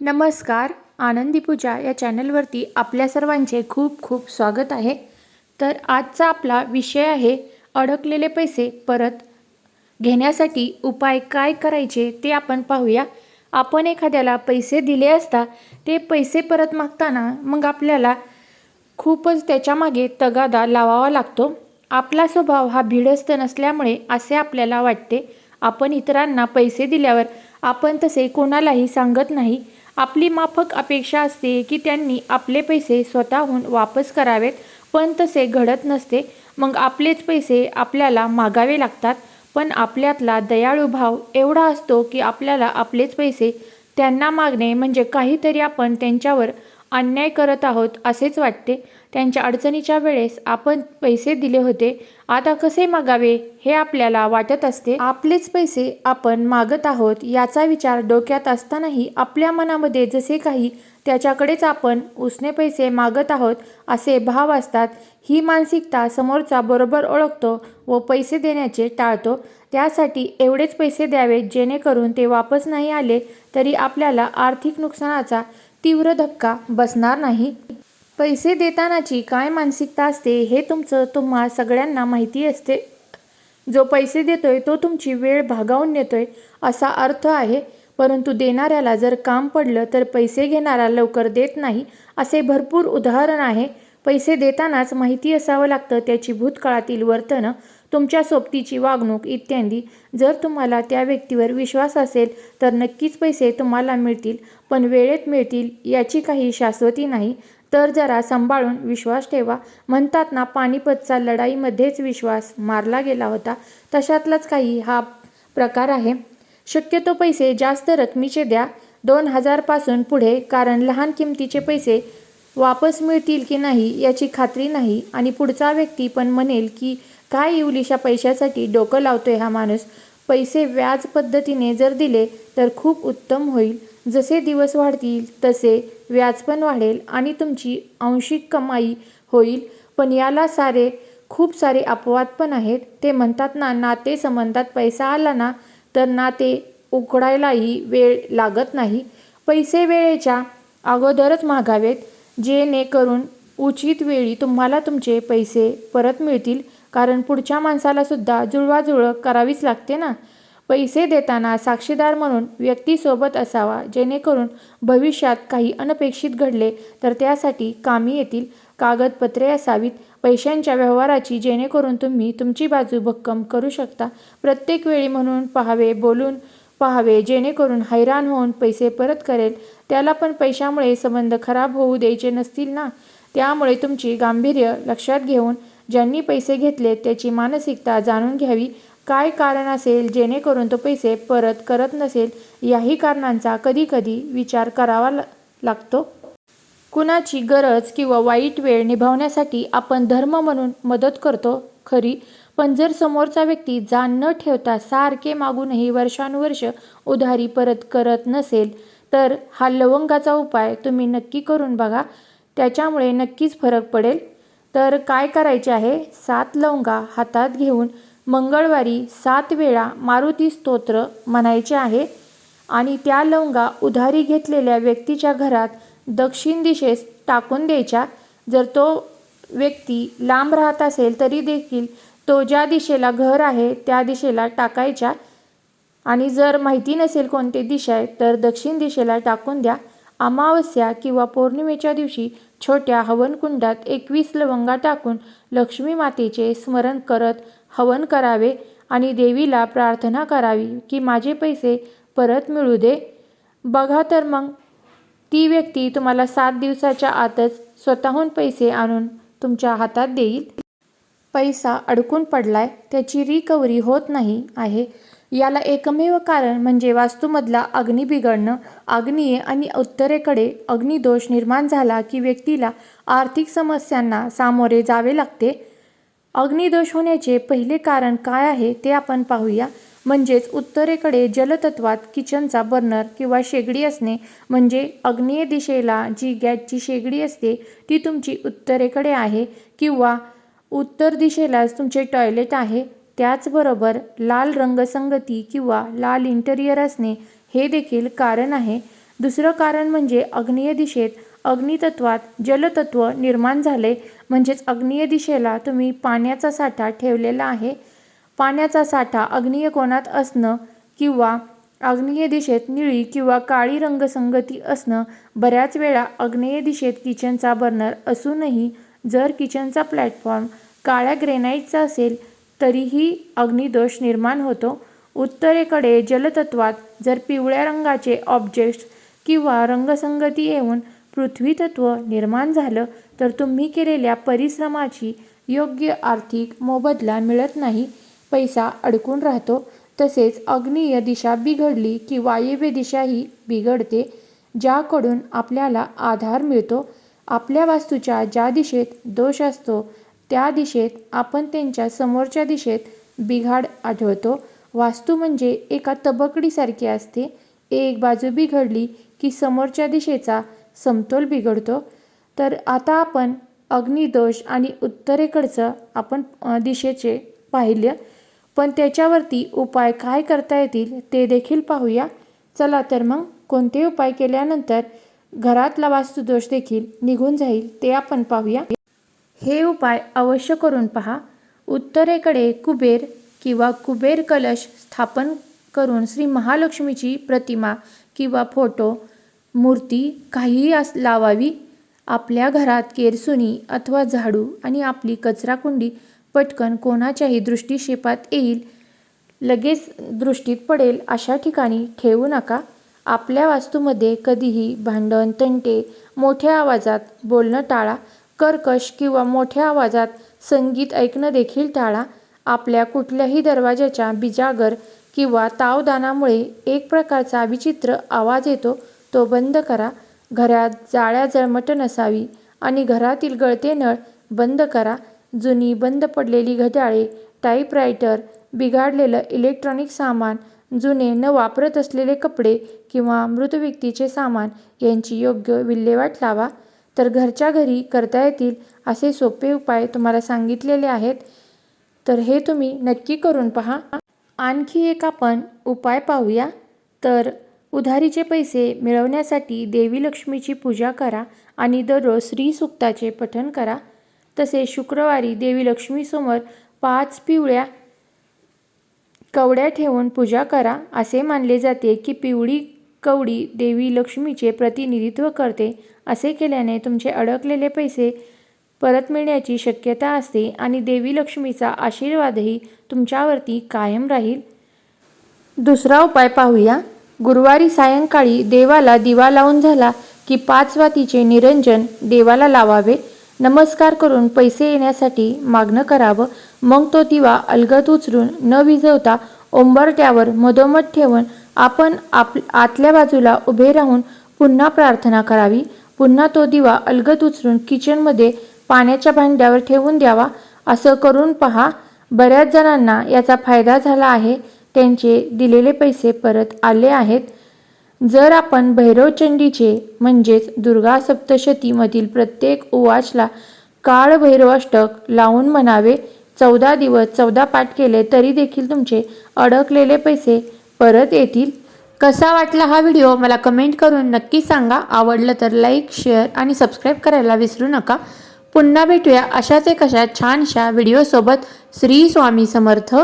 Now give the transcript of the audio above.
नमस्कार आनंदी पूजा या चॅनलवरती आपल्या सर्वांचे खूप खूप स्वागत आहे. तर आजचा आपला विषय आहे अडकलेले पैसे परत घेण्यासाठी उपाय काय करायचे ते आपण पाहूया. आपण एखाद्याला पैसे दिले असता ते पैसे परत मागताना मग आपल्याला खूपच त्याच्यामागे तगादा लावावा लागतो. आपला स्वभाव हा भिडस्त नसल्यामुळे असे आपल्याला वाटते. आपण इतरांना पैसे दिल्यावर आपण तसे कोणालाही सांगत नाही. आपली माफक अपेक्षा असते की त्यांनी आपले पैसे स्वतःहून वापस करावेत पण तसे घडत नसते. मग आपलेच पैसे आपल्याला मागावे लागतात पण आपल्यातला दयाळू भाव एवढा असतो की आपल्याला आपलेच पैसे त्यांना मागणे म्हणजे काहीतरी आपण त्यांच्यावर अन्याय करत आहोत असेच वाटते. त्यांच्या अडचणीच्या वेळेस आपण पैसे दिले होते. आता कसे मागावे हे आपल्याला वाटत असते. आपलेच पैसे आपण मागत आहोत याचा विचार डोक्यात असतानाही आपल्या मनामध्ये जसे काही त्याच्याकडेच आपण उसने पैसे मागत आहोत असे भाव असतात. ही मानसिकता समोरचा बरोबर ओळखतो व पैसे देण्याचे टाळतो. त्यासाठी एवढेच पैसे द्यावेत जेणेकरून ते वापस नाही आले तरी आपल्याला आर्थिक नुकसानाचा तीव्र धक्का बसणार नाही. पैसे देतानाची काय मानसिकता असते हे तुमचं तुम्हा सगळ्यांना माहिती असते. जो पैसे देतोय तो तुमची वेळ भागावून नेतोय असा अर्थ आहे. परंतु देणाऱ्याला जर काम पडलं तर पैसे घेणारा लवकर देत नाही असे भरपूर उदाहरण आहे. पैसे देतानाच माहिती असावं लागतं त्याची भूतकाळातील वर्तन तुमच्या सोबतीची वागणूक इत्यादी. जर तुम्हाला त्या व्यक्तीवर विश्वास असेल तर नक्कीच पैसे तुम्हाला मिळतील पण वेळेत मिळतील याची काही शाश्वती नाही. तर जरा सांभाळून विश्वास ठेवा. म्हणतात ना पानिपतचा लढाईमध्येच विश्वास मारला गेला होता. तशातलाच काही हा प्रकार आहे. शक्यतो पैसे जास्त रकमेचे द्या. दोन हजारपासून पुढे कारण लहान किमतीचे पैसे वापस मिळतील की नाही याची खात्री नाही. आणि पुढचा व्यक्ती पण म्हणेल की काय इवलिशा पैशासाठी डोकं लावतोय हा माणूस? पैसे व्याज पद्धतीने जर दिले तर खूप उत्तम होईल. जसे दिवस वाढतील तसे व्याज पण वाढेल आणि तुमची आंशिक कमाई होईल. पण याला सारे खूप सारे अपवाद पण आहेत. ते म्हणतात ना नाते संबंधात पैसा आला ना तर नाते उकडायलाही वेळ लागत नाही. पैसे वेळेच्या अगोदरच मागावेत जेणेकरून उचित वेळी तुम्हाला तुमचे पैसे परत मिळतील. कारण पुढच्या माणसालासुद्धा जुळवाजुळव करावीच लागते ना. पैसे देताना साक्षीदार म्हणून व्यक्तीसोबत असावा जेणेकरून भविष्यात काही अनपेक्षित घडले तर त्यासाठी कामी येतील. कागदपत्रे असावीत. पैशांच्या व्यवहाराची जेणेकरून तुम्ही तुमची बाजू भक्कम करू शकता. प्रत्येक वेळी म्हणून पाहावे बोलून पाहावे जेणेकरून हैराण होऊन पैसे परत करेल. त्याला पण पैशामुळे संबंध खराब होऊ द्यायचे नसतील ना. त्यामुळे तुमची गांभीर्य लक्षात घेऊन ज्यांनी पैसे घेतले त्याची मानसिकता जाणून घ्यावी. काय कारण असेल जेणेकरून तो पैसे परत करत नसेल याही कारणांचा कधीकधी विचार करावा लागतो. कुणाची गरज किंवा वाईट वेळ निभावण्यासाठी आपण धर्म म्हणून मदत करतो खरी. पण जर समोरचा व्यक्ती जाण न ठेवता सारखे मागूनही वर्षानुवर्ष उधारी परत करत नसेल तर हा लवंगाचा उपाय तुम्ही नक्की करून बघा. त्याच्यामुळे नक्कीच फरक पडेल. तर काय करायचे आहे? सात लवंगा हातात घेऊन मंगळवारी सात वेळा मारुती स्तोत्र म्हणायचे आहे आणि त्या लवंगा उधारी घेतलेल्या व्यक्तीच्या घरात दक्षिण दिशेस टाकून द्यायच्या. जर तो व्यक्ती लांब राहत असेल तरी देखील तो ज्या दिशेला घर आहे त्या दिशेला टाकायच्या आणि जर माहिती नसेल कोणते दिशा आहे तर दक्षिण दिशेला टाकून द्या. अमावस्या किंवा पौर्णिमेच्या दिवशी छोट्या हवनकुंडात एकवीस लवंगा टाकून लक्ष्मी मातेचे स्मरण करत हवन करावे आणि देवीला प्रार्थना करावी की माझे पैसे परत मिळू दे. बघा तर मग ती व्यक्ती तुम्हाला सात दिवसाच्या आतच स्वतःहून पैसे आणून तुमच्या हातात देईल. पैसा अडकून पडलाय त्याची रिकव्हरी होत नाही आहे. याला एकमेव कारण म्हणजे वास्तूमधला अग्नी बिघडणं आग्नेय आणि उत्तरेकडे अग्निदोष निर्माण झाला की व्यक्तीला आर्थिक समस्यांना सामोरे जावे लागते. अग्निदोष होण्याचे पहिले कारण काय आहे ते आपण पाहूया. म्हणजेच उत्तरेकडे जलतत्वात किचनचा बर्नर किंवा शेगडी असणे म्हणजे अग्नेय दिशेला जी गॅसची शेगडी असते ती तुमची उत्तरेकडे आहे किंवा उत्तर दिशेलाच तुमचे टॉयलेट आहे. त्याचबरोबर लाल रंगसंगती किंवा लाल इंटेरियर असणे हे देखील कारण आहे. दुसरं कारण म्हणजे अग्नेय दिशेत अग्नितत्वात जलतत्व निर्माण झाले. म्हणजेच अग्नेय दिशेला तुम्ही पाण्याचा साठा ठेवलेला आहे. पाण्याचा साठा अग्नीय कोणात असणं किंवा आग्नेय दिशेत निळी किंवा काळी रंगसंगती असणं बऱ्याच वेळा आग्नेय दिशेत किचनचा बर्नर असूनही जर किचनचा प्लॅटफॉर्म काळ्या ग्रेनाईटचा असेल तरीही अग्निदोष निर्माण होतो. उत्तरेकडे जलतत्वात जर पिवळ्या रंगाचे ऑब्जेक्ट्स किंवा रंगसंगती येऊन पृथ्वीतत्व निर्माण झालं तर तुम्ही केलेल्या परिश्रमाची योग्य आर्थिक मोबदला मिळत नाही. पैसा अडकून राहतो. तसेच अग्नीय दिशा बिघडली की वायव्य दिशाही बिघडते ज्याकडून आपल्याला आधार मिळतो. आपल्या वास्तूच्या ज्या दिशेत दोष असतो त्या दिशेत आपण त्यांच्या समोरच्या दिशेत बिघाड आढळतो. वास्तू म्हणजे एका तबकडीसारखी असते. एक बाजू बिघडली की समोरच्या दिशेचा समतोल बिघडतो. तर आता आपण अग्निदोष आणि उत्तरेकडचं आपण दिशेचे पाहिलं. पण त्याच्यावरती उपाय काय करता येतील ते देखील पाहूया. चला तर मग कोणते उपाय केल्यानंतर घरातला वास्तुदोष देखील निघून जाईल ते आपण पाहूया. हे उपाय अवश्य करून पहा. उत्तरेकडे कुबेर किंवा कुबेर कलश स्थापन करून श्री महालक्ष्मीची प्रतिमा किंवा फोटो मूर्ती काहीही अस लावावी आपल्या घरात केरसुनी अथवा झाडू आणि आपली कचराकुंडी पटकन कोणाच्याही दृष्टीक्षेपात येईल लगेच दृष्टीत पडेल अशा ठिकाणी ठेवू नका. आपल्या वास्तूमध्ये कधीही भांडण तंटे मोठ्या आवाजात बोलणं टाळा. कर्कश किंवा मोठ्या आवाजात संगीत ऐकणं देखील टाळा. आपल्या कुठल्याही दरवाजाच्या बिजागर किंवा तावदानामुळे एक प्रकारचा विचित्र आवाज येतो. तो बंद करा. घरात जाळ्या जळमट नसावी आणि घरातील गळते नळ बंद करा. जुनी बंद पडलेली घड्याळे टाईपरायटर बिघाडलेलं इलेक्ट्रॉनिक सामान जुने न वापरत असलेले कपडे किंवा मृत व्यक्तीचे सामान यांची योग्य विल्हेवाट लावा. तर घरच्या घरी करता येतील असे सोपे उपाय तुम्हाला सांगितलेले आहेत. तर हे तुम्ही नक्की करून पहा. आणखी एक आपण उपाय पाहूया. तर उधारीचे पैसे मिळवण्यासाठी देवी लक्ष्मीची पूजा करा आणि दररोज श्रीसुक्ताचे पठण करा. तसेच शुक्रवारी देवी लक्ष्मीसमोर पाच पिवळ्या कवड्या ठेवून पूजा करा. असे मानले जाते की पिवळी कवडी देवी लक्ष्मीचे प्रतिनिधित्व करते. असे केल्याने तुमचे अडकलेले पैसे परत मिळण्याची शक्यता असते आणि देवी लक्ष्मीचा आशीर्वादही तुमच्यावरती कायम राहील. दुसरा उपाय पाहूया. गुरुवारी सायंकाळी देवाला दिवा लावून झाला की पाच वातीचे निरंजन देवाला लावावे. नमस्कार करून पैसे येण्यासाठी मागणं करावं. मग तो दिवा अलगत उचलून न विझवता ओंबरट्यावर मधोमध ठेवून आपण आप आतल्या बाजूला उभे राहून पुन्हा प्रार्थना करावी. पुन्हा तो दिवा अलगत उचलून किचनमध्ये पाण्याच्या भांड्यावर ठेवून द्यावा. असं करून पहा बऱ्याच जणांना याचा फायदा झाला आहे. त्यांचे दिलेले पैसे परत आले आहेत. जर आपण भैरवचंडीचे म्हणजेच दुर्गा सप्तशतीमधील प्रत्येक उवाचला काळ भैरवाष्टक लावून म्हणावे चौदा दिवस चौदा पाठ केले तरी देखील तुमचे अडकलेले पैसे परत येतील. कसा वाटला हा व्हिडिओ? मला कमेंट करून नक्की सांगा. आवडलं तर लाईक शेअर आणि सबस्क्राईब करायला विसरू नका. पुन्हा भेटूया अशाच एक अशा छानशा व्हिडिओसोबत. श्री स्वामी समर्थ.